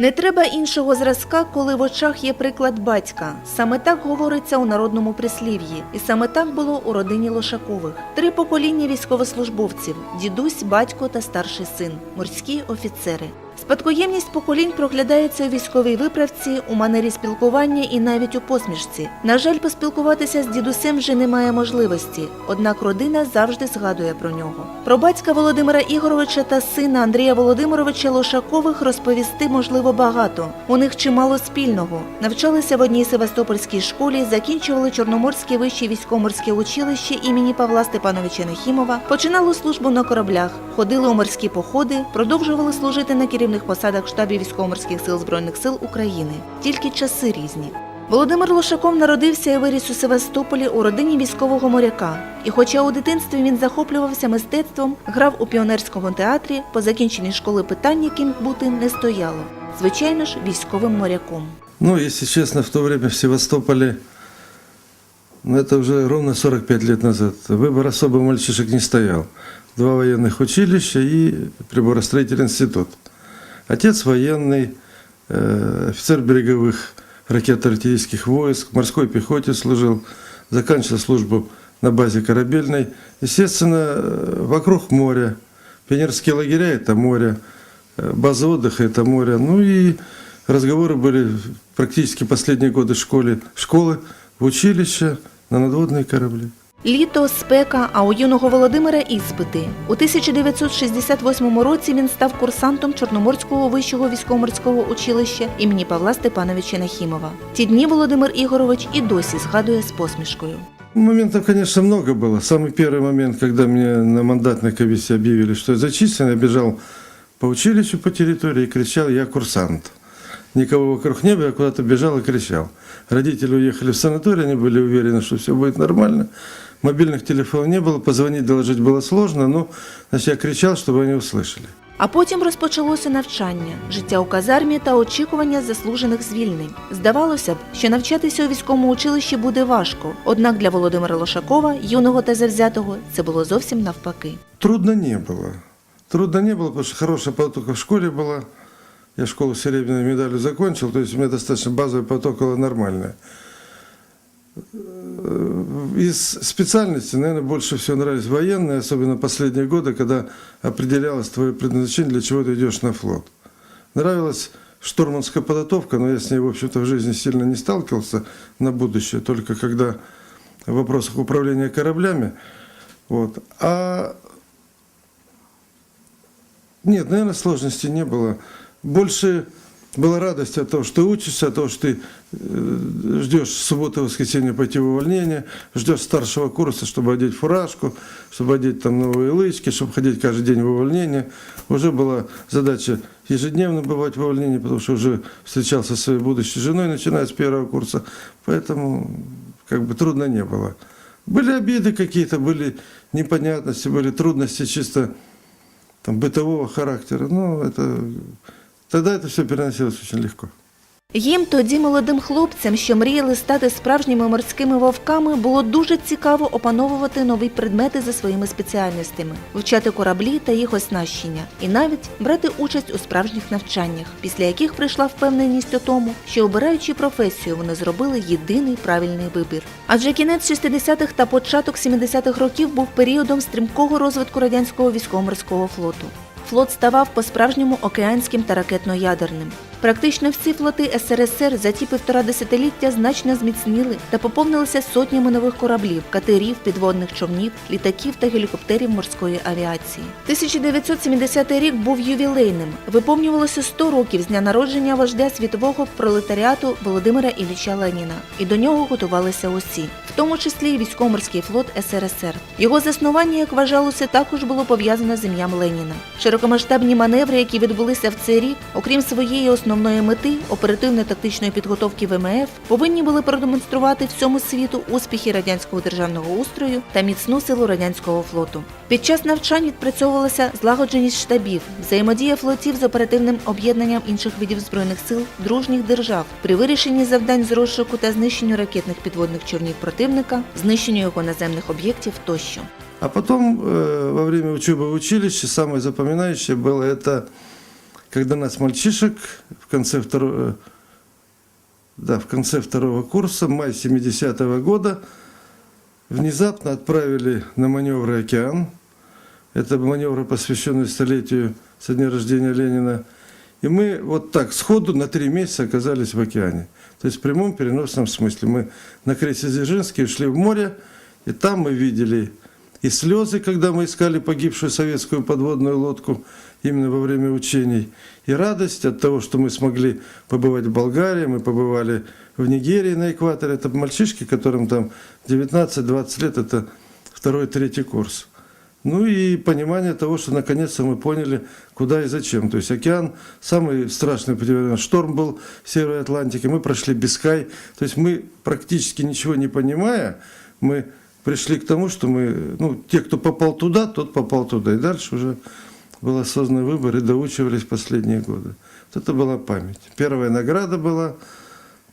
Не треба іншого зразка, коли в очах є приклад батька. Саме так говориться у народному прислів'ї, і саме так було у родині Лошакових. Три покоління військовослужбовців: дідусь, батько та старший син, морські офіцери. Спадкоємність поколінь проглядається у військовій виправці, у манері спілкування і навіть у посмішці. На жаль, поспілкуватися з дідусем вже немає можливості, однак родина завжди згадує про нього. Про батька Володимира Ігоровича та сина Андрія Володимировича Лошакових розповісти можливо багато. У них чимало спільного. Навчалися в одній Севастопольській школі, закінчували Чорноморське вище військово-морське училище імені Павла Степановича Нехімова, починали службу на кораблях, ходили у морські походи, продовжували служити на керівних посадах штабів військово-морських сил Збройних сил України. Тільки часи різні. Володимир Лошаков народився і виріс у Севастополі у родині військового моряка. І хоча у дитинстві він захоплювався мистецтвом, грав у піонерському театрі, по закінченні школи питань, яким бути не стояло. Звичайно ж, військовим моряком. Ну, если честно, в то время в Севастополе, ну, это уже ровно 45 лет назад, выбор особо у мальчишек не стоял. Два военных училища и приборостроительный институт. Отец военный, э, офицер береговых ракетно-артиллерийских войск, в морской пехоте служил, заканчивал службу на базе корабельной. Естественно, э, вокруг моря. Пионерские лагеря – это море, э, база отдыха – это море. Ну и разговоры были практически последние годы в школе, школы, в училище, на надводные корабли. Літо, спека, а у юного Володимира іспити. У 1968 році він став курсантом Чорноморського вищого військово-морського училища імені Павла Степановича Нахімова. Ті дні Володимир Ігорович і досі згадує з посмішкою. Моментов, конечно, много было. Самый первый момент, когда мне на мандатной комиссии объявили, что я зачислен, я бежал по училищу, по территории и кричал «Я курсант». Никого вокруг не было, я куда-то бежал и кричал. Родители уехали в санаторий, они были уверены, что все будет нормально. Мобильных телефонов не было, позвонить, доложить было сложно, но значит, я кричал, чтобы они услышали. А потім розпочалося навчання, життя у казармі та очікування заслужених звільнень. Здавалося б, що навчатися у військовому училищі буде важко. Однак для Володимира Лошакова, юного та завзятого, це було зовсім навпаки. Трудно не было. Трудно не было, потому что хорошая подготовка в школе была. Я школу с серебряной медалью закончил, то есть у меня достаточно базовая подготовка была нормальная. Из специальностей, наверное, больше всего нравились военные, особенно последние годы, когда определялось твое предназначение, для чего ты идешь на флот. Нравилась штурманская подготовка, но я с ней, в общем-то, в жизни сильно не сталкивался на будущее, только когда в вопросах управления кораблями. Вот. А нет, наверное, сложностей не было. Больше была радость от того, что ты учишься, от того, что ты э, ждешь субботы, воскресенье пойти в увольнение, ждешь старшего курса, чтобы одеть фуражку, чтобы одеть там новые лычки, чтобы ходить каждый день в увольнение. Уже была задача ежедневно бывать в увольнении, потому что уже встречался со своей будущей женой, начиная с первого курса. Поэтому как бы трудно не было. Были обиды какие-то, были непонятности, были трудности чисто там, бытового характера. Ну, это, тогда это все переносилось очень легко. Їм тоді молодим хлопцям, що мріяли стати справжніми морськими вовками, було дуже цікаво опановувати нові предмети за своїми спеціальностями, вивчати кораблі та їх оснащення, і навіть брати участь у справжніх навчаннях, після яких прийшла впевненість у тому, що обираючи професію, вони зробили єдиний правильний вибір. Адже кінець 60-х та початок 70-х років був періодом стрімкого розвитку радянського військово-морського флоту. Флот ставав по-справжньому океанським та ракетно-ядерним. Практично всі флоти СРСР за ті півтора десятиліття значно зміцніли та поповнилися сотнями нових кораблів, катерів, підводних човнів, літаків та гелікоптерів морської авіації. 1970 рік був ювілейним. Виповнювалося 100 років з дня народження вождя світового пролетаріату Володимира Ілліча Леніна, і до нього готувалися усі, в тому числі і військово-морський флот СРСР. Його заснування, як вважалося, також було пов'язане з ім'ям Леніна. Широкомасштабні маневри, які відбулися в цей рік, окрім своєї основної мети оперативно-тактичної підготовки ВМФ, повинні були продемонструвати всьому світу успіхи радянського державного устрою та міцну силу радянського флоту. Під час навчань відпрацьовувалася злагодженість штабів, взаємодія флотів з оперативним об'єднанням інших видів збройних сил дружніх держав при вирішенні завдань з розшуку та знищенню ракетних підводних човнів противника, знищенню його наземних об'єктів тощо. А потом, э, во время учебы в училище, самое запоминающее было это когда нас мальчишек в конце второго, да, в конце второго курса, май 70-го года, внезапно отправили на маневры «Океан». Это маневры, посвященные столетию со дня рождения Ленина. И мы вот так сходу на три месяца оказались в океане. То есть в прямом переносном смысле. Мы на крейсере Дзержинский ушли в море, и там мы видели и слезы, когда мы искали погибшую советскую подводную лодку именно во время учений, и радость от того, что мы смогли побывать в Болгарии, мы побывали в Нигерии на экваторе. Это мальчишки, которым там 19-20 лет, это второй, третий курс. Ну и понимание того, что наконец-то мы поняли, куда и зачем. То есть океан, самый страшный шторм был в Северной Атлантике, мы прошли Бискай. То есть мы практически ничего не понимая, мы пришли к тому, что мы, ну, те, кто попал туда, тот попал туда. И дальше уже был осознанный выбор и доучивались последние годы. Вот это была память. Первая награда была,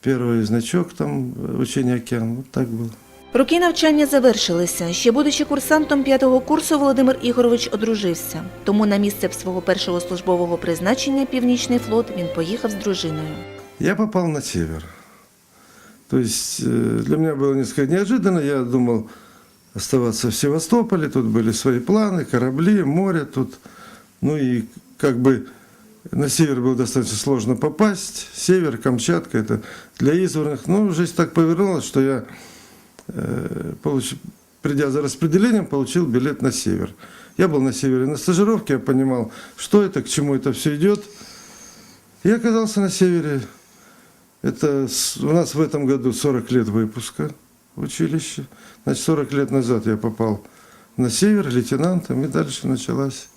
первый значок там учения океан. Вот так было. Роки навчання завершилися. Ще будучи курсантом п'ятого курсу, Володимир Ігорович одружився. Тому на місце свого першого службового призначення Північний флот він поїхав з дружиною. Я попал на север. То есть э, для меня было несколько неожиданно. Я думал оставаться в Севастополе. Тут были свои планы, корабли, море тут. Ну и как бы на север было достаточно сложно попасть. Север, Камчатка, это для избранных. Ну, жизнь так повернулась, что я, э, получ- придя за распределением, получил билет на север. Я был на севере на стажировке, я понимал, что это, к чему это все идет. Я оказался на севере. Это у нас в этом году 40 лет выпуска в училище. Значит, 40 лет назад я попал на север лейтенантом, и дальше началась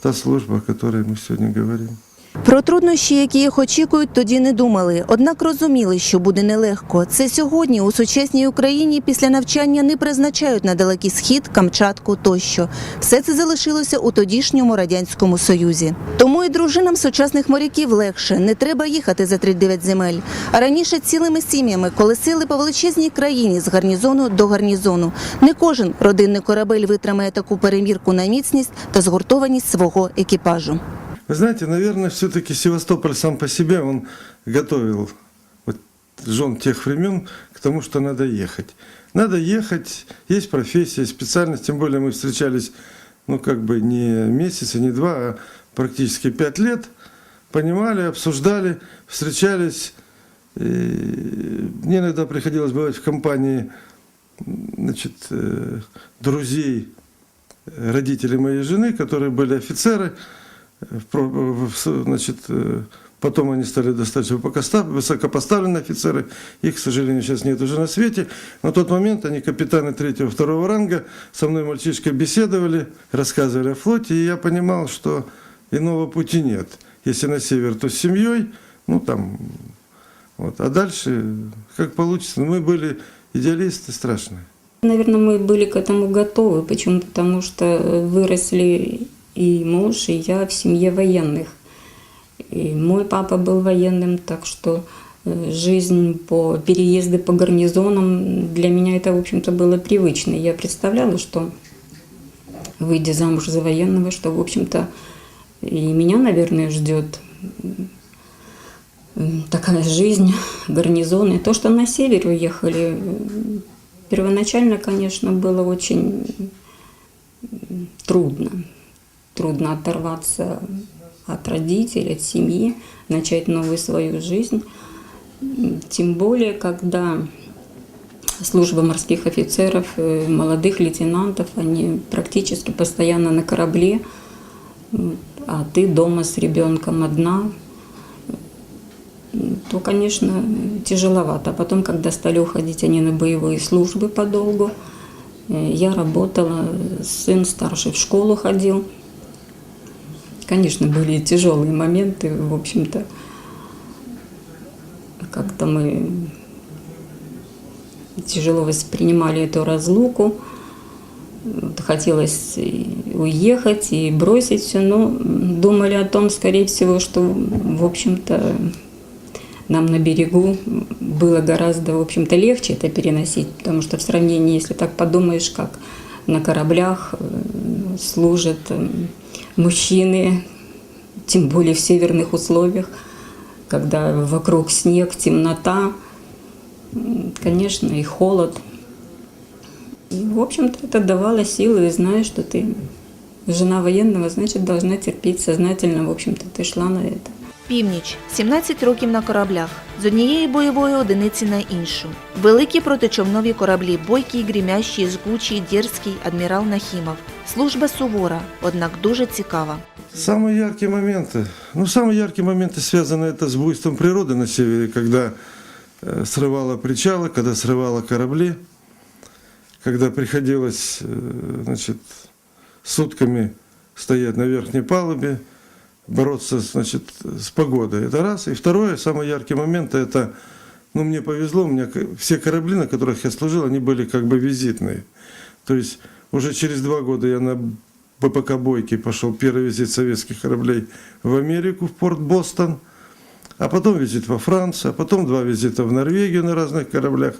та служба, о которой мы сегодня говорим. Про труднощі, які їх очікують, тоді не думали. Однак розуміли, що буде нелегко. Це сьогодні у сучасній Україні після навчання не призначають на далекий схід, Камчатку тощо. Все це залишилося у тодішньому радянському союзі. Тому і дружинам сучасних моряків легше. Не треба їхати за 39 земель. А раніше цілими сім'ями колесили по величезній країні з гарнізону до гарнізону. Не кожен родинний корабель витримає таку перемірку на міцність та згуртованість свого екіпажу. Вы знаете, наверное, все-таки Севастополь сам по себе, он готовил вот жен тех времен к тому, что надо ехать. Надо ехать, есть профессия, специальность, тем более мы встречались, ну, как бы не месяц, и не два, а практически пять лет, понимали, обсуждали, встречались. И мне иногда приходилось бывать в компании значит, э, друзей э, родителей моей жены, которые были офицеры, значит, э, потом они стали достаточно высокопоставленные офицеры, их, к сожалению, сейчас нет уже на свете. На тот момент они капитаны третьего, второго ранга, со мной мальчишкой беседовали, рассказывали о флоте, и я понимал, что иного пути нет. Если на север, то с семьей, ну там, вот, а дальше как получится. Мы были идеалисты страшные. Наверное, мы были к этому готовы. Почему? Потому что выросли и муж, и я в семье военных. И мой папа был военным, так что э, жизнь по переезды по гарнизонам для меня это, в общем-то, было привычно. Я представляла, что выйдя замуж за военного, что, в общем-то, и меня, наверное, ждет такая жизнь, гарнизон. И то, что на север уехали, первоначально, конечно, было очень трудно. Трудно оторваться от родителей, от семьи, начать новую свою жизнь. Тем более, когда служба морских офицеров, молодых лейтенантов, они практически постоянно на корабле, а ты дома с ребенком одна, то, конечно, тяжеловато. А потом, когда стали уходить они на боевые службы подолгу, э, я работала, сын старший в школу ходил. Конечно, были тяжелые моменты, в общем-то, как-то мы тяжело воспринимали эту разлуку. Вот Хотелось уехать и бросить все, но думали о том, скорее всего, что, в общем-то, нам на берегу было гораздо, в общем-то, легче это переносить, потому что в сравнении, если так подумаешь, как на кораблях э, служат э, мужчины тем более в северных условиях, когда вокруг снег, темнота, конечно, и холод. И, в общем-то, это давало силы, и знаешь, что ты жена военного, значит, должна терпеть сознательно, в общем-то, ты шла на это. Північ 17 років на кораблях з однієї бойової одиниці на іншу. Великі протичовнові кораблі бойкий, грімящий, жгучий, дерзкий адмірал Нахімов. Служба сувора, однак дуже цікава. Самые яркие моменты. Ну, самые яркие моменты связаны это с буйством природы на севере, когда э, срывало причалы, когда срывало корабли, когда приходилось э, значит, сутками стоять на верхней палубе, бороться значит, с погодой. Это раз. И второе, самый яркий момент, это, ну, мне повезло, у меня все корабли, на которых я служил, они были как бы визитные. То есть уже через два года я на БПК «Бойки» пошел первый визит советских кораблей в Америку, в порт Бостон, а потом визит во Францию, а потом два визита в Норвегию на разных кораблях,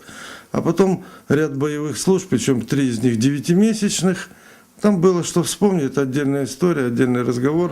а потом ряд боевых служб, причем три из них девятимесячных. Там было что вспомнить, это отдельная история, отдельный разговор.